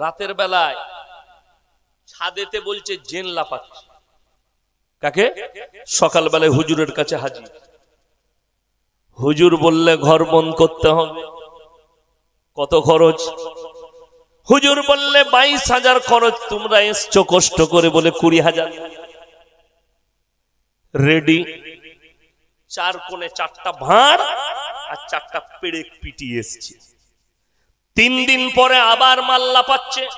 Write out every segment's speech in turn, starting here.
রাতের বেলায় ছাদেতে বলছে, জেন লাপাচ্ছে। কাকে? সকালবেলায় হুজুরের কাছে হাজির। হুজুর বললে, ঘর বন্ধ করতে হবে। কত খরচ? হুজুর বললে, বাইশ হাজার খরচ, তোমরা এসছো কষ্ট করে বলে কুড়ি হাজার। রেডি? চার কোণে চারটা ভাঁড় আর চারটা পেড়ে পিটিয়ে এসছে। তিন দিন পরে আবার মাল্লা পাচ্ছে।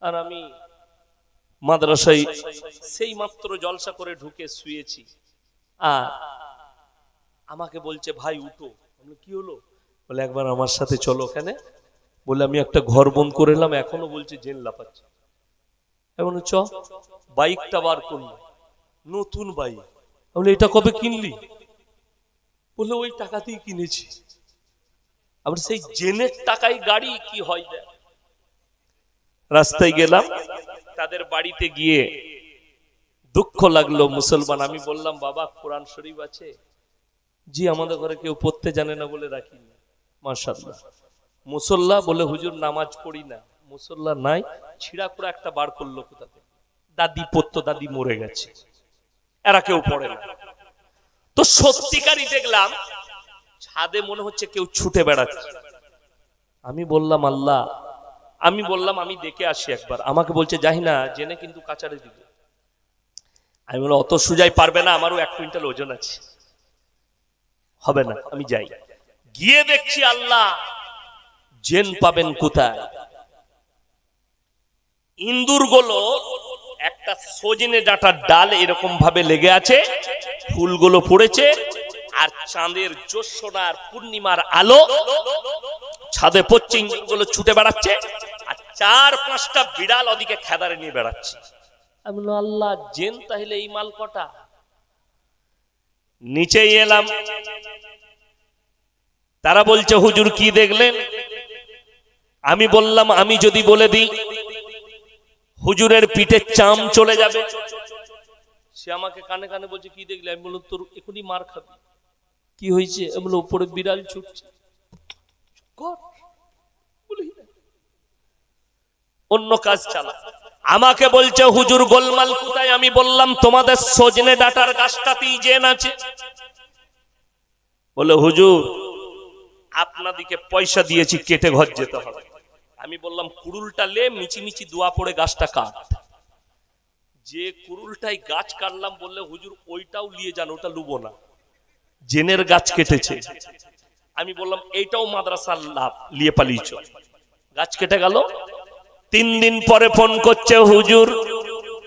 আর আমি মাদ্রাসায় সেই মাত্র জলসা করে ঢুকে শুয়েছি। আর আমাকে বলছে, ভাই, উঠো। কি হলো? বলে, একবার আমার সাথে চলো ওখানে। বলে, আমি একটা ঘর বন্ধ করে এলাম, এখনও বলছে জেন লাপাচ্ছে এমন চ, বাইকটা বার করল। নতুন বাইক। আমি এটা কবে কিনলি? বলে, ওই টাকাতেই কিনেছি। আবার সেই জেনের টাকায় গাড়ি কি হয় রাস্তায় গেলাম তাদের বাড়িতে গিয়ে দুঃখ লাগল। মুসলমান আমি বললাম বাবা কোরআন শরীফ আছে? জি আমাদের ঘরে কেউ পড়তে জানে না বলে রাখিনি। মাশাল্লাহ মুসল্লা বলে হুজুর নামাজ পড়ি না। মুসল্লা নাই ছিঁড়া করে একটা বার করল কোথাতে দাদি পড়তো দাদি মরে গেছে। এরা কেউ পড়ে না। তো সত্যিকারই দেখলাম ছাদে মনে হচ্ছে কেউ ছুটে বেড়াচ্ছে। আমি বললাম, আল্লাহ, আমি বললাম, আমি দেখে আসি একবার। আমাকে বলছে যাই না জেনে কিন্তু কাচারে দিব। আমি বললাম, অত সুজাই পারবে না, আমারও এক কুইন্টাল ওজন আছে। হবে না, আমি যাই। গিয়ে দেখছি আল্লাহ, জেন পাবেন কোথায়? ইন্দুরগুলো একটা সজনে ডাঁটার ডাল এরকম ভাবে লেগে আছে, ফুলগুলো পড়েছে আর চাঁদের জ্যোৎস্নার পূর্ণিমার আলো ছাদে পড়ছে ইঞ্জিনগুলো ছুটে বেড়াচ্ছে, আর চার পাঁচটা বিড়াল ওদিকে খেদারে নিয়ে বেড়াচ্ছে। আমি আল্লাহ, জেন তাহলে এই মাল কটা? নিচেই এলাম। তারা বলছে, হুজুর কি দেখলেন? আমি বললাম, আমি যদি বলে দিই, হুজুরের পিঠে চাম চলে যাবে। সে আমাকে কানে কানে বলছে, কি দেখলে? আমি বললাম, তোর এখনই মার খাবি। কি হয়েছে? বললাম উপরে বিড়াল ছুটছে। অন্য কাজ চালা। আমাকে বলছে, হুজুর গোলমাল কোথায়? আমি বললাম, তোমাদের সজনে ডাটার গাছটাতেই জেন আছে। বলে, হুজুর, আপনাদিকে পয়সা দিয়েছি, কেটে ঘর যেতে হবে। আমি বললাম, কুড়ুলটা লে মিচি মিচি দোয়া পড়ে গাছটা কাট। যে কুড়ুলটাই গাছ কাটলাম, বললে, হুজুর, ওইটাও নিয়ে যান, ওটা লুবো না। জেনের গাছ কেটেছে। আমি বললাম, এইটাও মাদ্রাসার লাভ লিয়ে পালিয়েছ গাছ কেটে গেল। তিন দিন পরে ফোন করছে হুজুর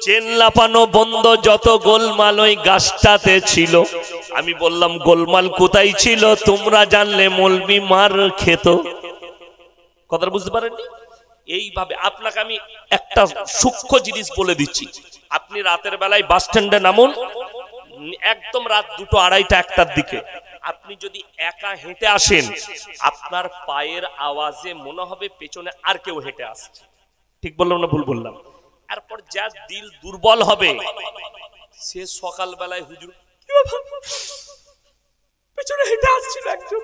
চেন লাপানো বন্ধ, যত গোলমাল ওই গাছটাতে ছিল। আমি বললাম, গোলমাল কোথায় ছিল? তোমরা জানলে মলবি মার খেত। কথাটা বুঝতে পারেননি? এইভাবে আপনাকে আমি একটা সূক্ষ্ম জিনিস বলে দিচ্ছি। আপনি রাতের বেলায় বাস স্ট্যান্ডে নামুন একদম রাত দুটো আড়াইটা একটার দিকে। আপনি যদি একা হেঁটে আসেন, আপনার পায়ের আওয়াজে মনে হবে পেছনে আর কেউ হেঁটে আসছে। ঠিক বললাম না ভুল বললাম? তারপর যার দিল দুর্বল হবে, সে সকাল বেলায় হুজুর? পেছনে হেঁটে আসছিল একজন।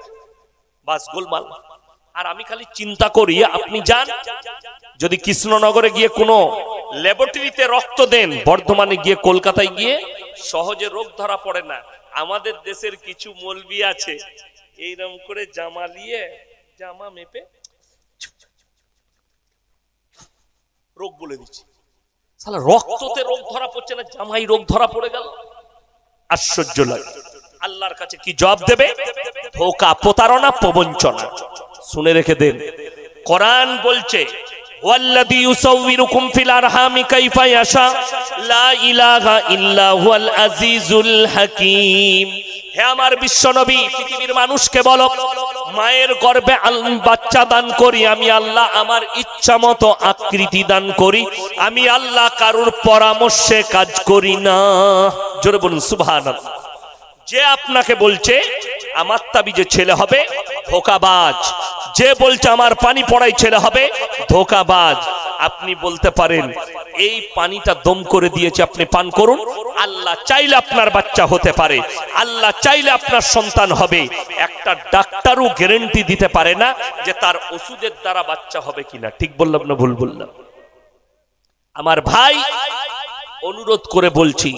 বাস গোলমাল। আর আমি খালি চিন্তা করি, আপনি যান, যদি কৃষ্ণনগরে গিয়ে কোনো ল্যাবরেটরিতে রক্ত দেন, বর্ধমানে গিয়ে কলকাতায় গিয়ে সহজে রোগ ধরা পড়ে না। আমাদের দেশের কিছু মলবি আছে। এইরকম করে জামা নিয়ে জামা মেপে রোগ বলে দিচ্ছি। সালা রক্ততে রোগ ধরা পড়ছে না জামাই রোগ ধরা পড়ে গেল। আশ্চর্য লাগে। আল্লাহর কাছে কি জবাব দেবে? ধোকা প্রতারণা প্রবঞ্চনা। শুনে রেখে দেন। কোরআন বলছে ওয়াল্লাযী ইউসাউবিরুকুম ফিল আরহামি কাইফা ইয়াশা। লা ইলাহা ইল্লা হুয়াল আজিজুল হাকীম। হে আমার বিশ্বনবী, পৃথিবীর মানুষকে বলো, মায়ের গর্ভে বাচ্চা দান করি, আমি আল্লাহ আমার ইচ্ছা মতো আকৃতি দান করি, আমি আল্লাহ কারুর পরামর্শে কাজ করি না। জোরে বলুন, সুবহানাল্লাহ। যে আপনাকে বলছে, আমার তাবি যে ছেলে হবে ধোকাবাজ যে বলছে আমার পানি পড়াই ছেলে হবে, ধোকাবাজ। আপনি বলতে পারেন, এই পানিটা দম করে দিয়েছে, আপনি পান করুন। আল্লাহ চাইলে আপনার বাচ্চা হতে পারে, আল্লাহ চাইলে আপনার সন্তান হবে। একটা ডাক্তারও গ্যারেন্টি দিতে পারে না যে তার ওষুধের দ্বারা বাচ্চা হবে কিনা। ঠিক বললাম না ভুল বললাম? আমার ভাই, অনুরোধ করে বলছি